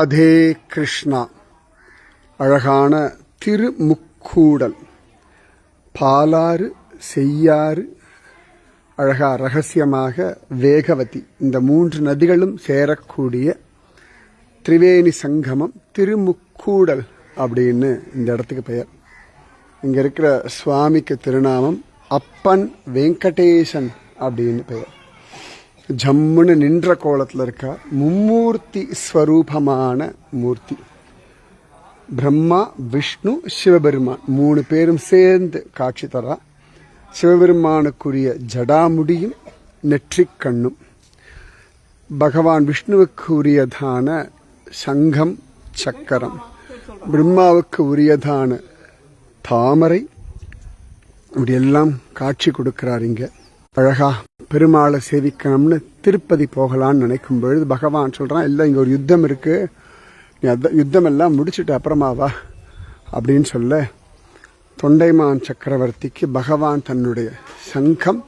ராதே கிருஷ்ணா. அழகான திருமுக்கூடல். பாலாறு செய்யாறு. அழகா ரகசியமாக வேகவதி. இந்த மூன்று நதிகளும் சேரக்கூடிய திரிவேணி சங்கமம் திருமுக்கூடல் அப்படின்னு இந்த இடத்துக்கு பெயர். இங்கே இருக்கிற சுவாமிக்கு திருநாமம் அப்பன் வெங்கடேசன் அப்படின்னு பெயர். ஜம்முன்னு நின்ற கோலத்தில் இருக்கா? மும்மூர்த்தி ஸ்வரூபமான மூர்த்தி. பிரம்மா விஷ்ணு சிவபெருமான் மூணு பேரும் சேர்ந்து காட்சி தரா. சிவபெருமானுக்குரிய ஜடாமுடியும் நெற்றிக் கண்ணும். பகவான் விஷ்ணுவுக்கு உரியதான சங்கம் சக்கரம். பிரம்மாவுக்கு உரியதான தாமரை. இப்படியெல்லாம் காட்சி கொடுக்கிறார் இங்கே. அழகா பெருமாளை சேவிக்கணும்னு திருப்பதி போகலான்னு நினைக்கும் பொழுது பகவான் சொல்கிறான் இல்லை இங்கே ஒரு யுத்தம் இருக்குது நீ அத யுத்தம் எல்லாம் முடிச்சுட்டு அப்புறமா வா அப்படின்னு சொல்ல தொண்டைமான் சக்கரவர்த்திக்கு பகவான் தன்னுடைய சங்கம்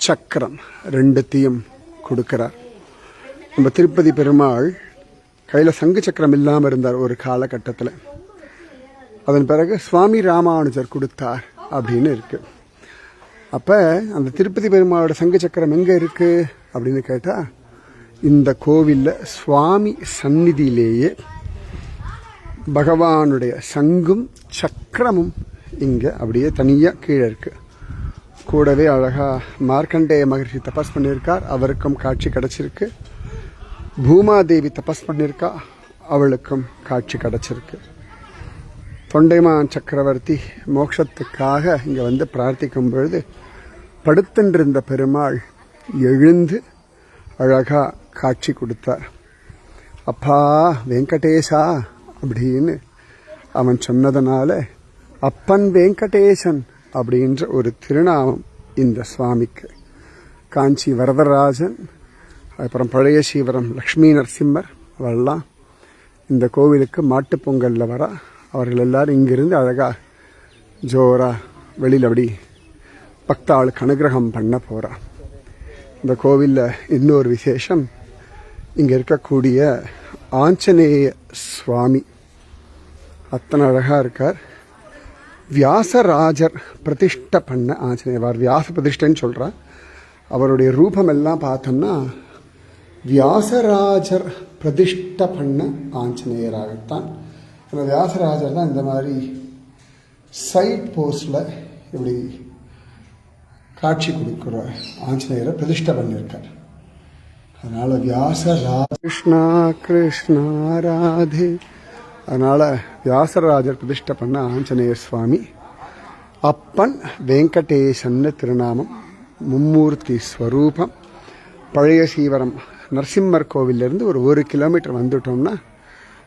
சக்கரம் ரெண்டுத்தையும் கொடுக்கிறார். நம்ம திருப்பதி பெருமாள் கையில் சங்கு சக்கரம் இல்லாமல் இருந்தார் ஒரு காலகட்டத்தில். அதன் பிறகு சுவாமி ராமானுஜர் கொடுத்தார் அப்படின்னு இருக்குது அப்போ அந்த திருப்பதி பெருமாளோட சங்கு சக்கரம் எங்கே இருக்குது அப்படின்னு கேட்டால் இந்த கோவிலில் சுவாமி சந்நிதியிலேயே பகவானுடைய சங்கும் சக்கரமும் இங்கே அப்படியே தனியாக கீழே இருக்குது கூடவே அழகாக மார்க்கண்டேய மகர்ஷி தபஸ் பண்ணியிருக்கார் அவருக்கும் காட்சி கிடச்சிருக்கு. பூமாதேவி தபஸ் பண்ணியிருக்கா அவளுக்கும் காட்சி கிடச்சிருக்கு. தொண்டைமான் சக்கரவர்த்தி மோட்சத்துக்காக இங்கே வந்து பிரார்த்திக்கும் பொழுது படுத்துன்றிருந்த பெருமாள் எழுந்து அழகாக காட்சி கொடுத்தார். அப்பா வெங்கடேஷா அப்படின்னு அவன் சொன்னதுனால அப்பன் வெங்கடேசன் அப்படின்ற ஒரு திருநாமம் இந்த சுவாமிக்கு. காஞ்சி வரதராஜன் அப்புறம் பழைய சீவரம் லக்ஷ்மி நரசிம்மர் அவெல்லாம் இந்த கோவிலுக்கு மாட்டுப் பொங்கலில் வரா. அவர்கள் எல்லாரும் இங்கிருந்து அழகாக ஜோராக வெளியில் அப்படி பக்தாளுக்கு அனுகிரகம் பண்ண போகிறான் இந்த கோவிலில் இன்னொரு விசேஷம். இங்கே இருக்கக்கூடிய ஆஞ்சநேய சுவாமி. அத்தனை அழகாக இருக்கார். வியாசராஜர் பிரதிஷ்டை பண்ண ஆஞ்சநேயர். வியாச பிரதிஷ்டைன்னு சொல்கிறார் அவருடைய ரூபம் எல்லாம் பார்த்தோம்னா வியாசராஜர் பிரதிஷ்ட பண்ண ஆஞ்சநேயராகத்தான் அந்த வியாசராஜர் தான் இந்த மாதிரி சைட் போஸ்டில் இப்படி காட்சி கொடுக்குற ஆஞ்சநேயரை பிரதிஷ்டை பண்ணியிருக்கார். அதனால் வியாசராஜ கிருஷ்ணா கிருஷ்ணா ராதே. அதனால் வியாசராஜர் பிரதிஷ்டை பண்ண ஆஞ்சநேயர் சுவாமி அப்பன் வெங்கடேசன்னு திருநாமம் மும்மூர்த்தி ஸ்வரூபம் பழைய சீவரம் நரசிம்மர் கோவிலிருந்து ஒரு ஒரு கிலோமீட்டர் வந்துட்டோம்னா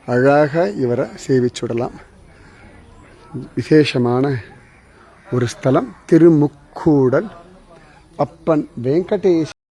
அழகாக இவரை சேவிச்சுடலாம். விசேஷமான ஒரு ஸ்தலம் திருமுக்கூடல் அப்பன் வெங்கடேஷ்